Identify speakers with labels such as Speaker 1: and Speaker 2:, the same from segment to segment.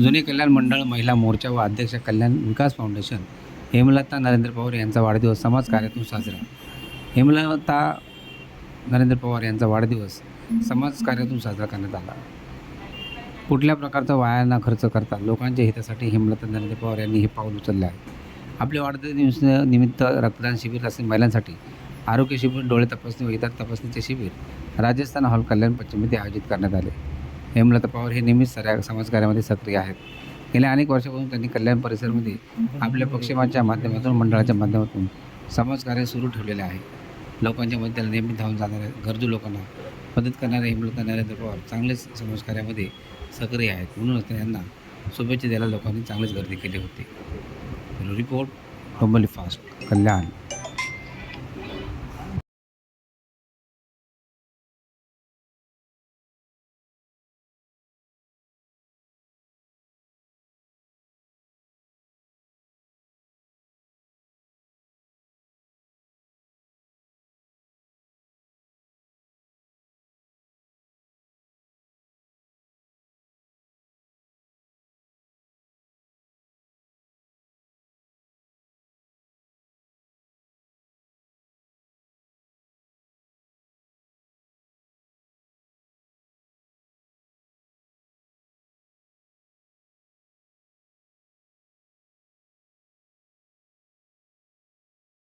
Speaker 1: जुने कल्याण मंडळ महिला मोर्चा व अध्यक्ष कल्याण विकास फाउंडेशन हेमलता नरेंद्र पवार यांचा वाढदिवस समाज कार्यातून साजरा. हेमलता नरेंद्र पवार यांचा वाढदिवस समाज कार्यातून साजरा करण्यात आला. कुठल्या प्रकारचा वाया न खर्च करता लोकांच्या हितासाठी हेमलता नरेंद्र पवार यांनी हे पाऊल उचलले आहे? आपल्या वाढदिवस निमित्त रक्तदान शिबिर असलेल्या महिलांसाठी. आरोग्य शिबिर डोळे तपासणी व इतर तपासणीचे शिबिर राजस्थान हॉल कल्याण पश्चिम येथे आयोजित करण्यात आले. हेमलता पवार हे नेहमीच सऱ्या समाजकार्यामध्ये सक्रिय आहेत. गेल्या अनेक वर्षापासून त्यांनी कल्याण परिसरमध्ये आपल्या पक्षमाच्या माध्यमातून मंडळाच्या माध्यमातून समाजकार्य सुरू ठेवलेले आहे. लोकांच्या त्याला नेहमी धावून जाणाऱ्या गरजू लोकांना मदत करणारे हेमलता नरेंद्र पवार चांगलेच समाजकार्यामध्ये सक्रिय आहेत. म्हणूनच त्यांना शुभेच्छा द्यायला लोकांनी चांगलीच गर्दी केली होती. Report Dombivli fast Kalyan.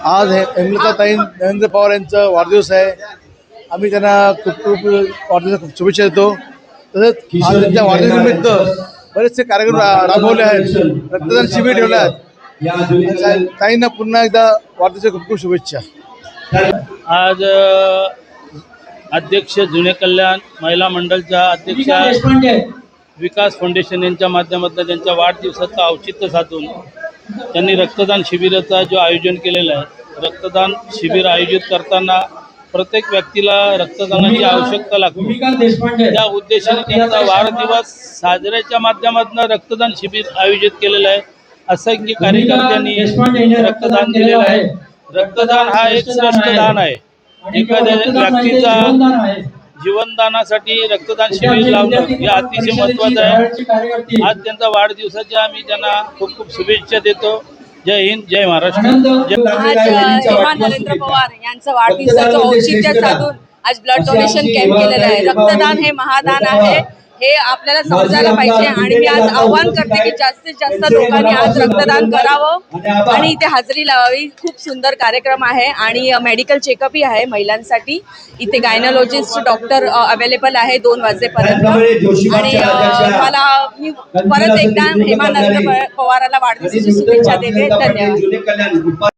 Speaker 2: आज हे हेमलताताई नरेंद्र पवार यांचं वाढदिवस आहे. आम्ही त्यांना खूप खूप वाढदिवसाच्या खूप शुभेच्छा देतो. तसंच त्यांच्या वाढदिवसानिमित्त बरेचसे कार्यक्रम राबवले आहेत. रक्तदान शिबिर ठेवले आहेत ताईंना पुन्हा एकदा वाढदिवसाच्या खूप खूप शुभेच्छा.
Speaker 3: आज अध्यक्ष जुने कल्याण महिला मंडळच्या अध्यक्षा विकास फाउंडेशन यांच्या माध्यमातून त्यांच्या वाढदिवसाचं औचित्य साधून त्यांनी रक्तदान शिबिराचा जो आयोजन केलेलं आहे रक्तदान शिबिर आयोजित करताना प्रत्येक व्यक्तीला रक्तदानाची आवश्यकता लागते. त्या उद्देशाने त्यांचा वाढदिवस साजऱ्याच्या माध्यमातून रक्तदान शिबिर आयोजित केलेलं आहे. असंख्य कार्यकर्त्यांनी रक्तदान दिलेलं आहे. रक्तदान हा एक श्रेष्ठ दान आहे. एखाद्या व्यक्तीचा जीवनदानासाठी रक्तदान शिबिर लावणं हे अतिशय महत्वाचं आहे. आज त्यांचा वाढदिवसाच्या आम्ही त्यांना खूप खूप शुभेच्छा देतो. जय हिंद जय महाराष्ट्र.
Speaker 4: आज हेमा नरेंद्र पवार यांचं वाढदिवसाचं औचित्य साधून आज ब्लड डोनेशन कॅम्प केलेलं आहे. रक्तदान हे महादान आहे. हे आपल्याला समजायला पाहिजे आणि मी आज आव्हान करते की जास्तीत जास्त लोकांनी आज रक्तदान करावं आणि इथे हजेरी लावावी. खूप सुंदर कार्यक्रम आहे आणि मेडिकल चेकअपही आहे महिलांसाठी. इथे गायनॉलॉजिस्ट डॉक्टर अवेलेबल आहे दोन वाजेपर्यंत. आणि मला मी परत एकदा हेमा नरेंद्र पवाराला वाढदिवसाची शुभेच्छा देते. धन्यवाद.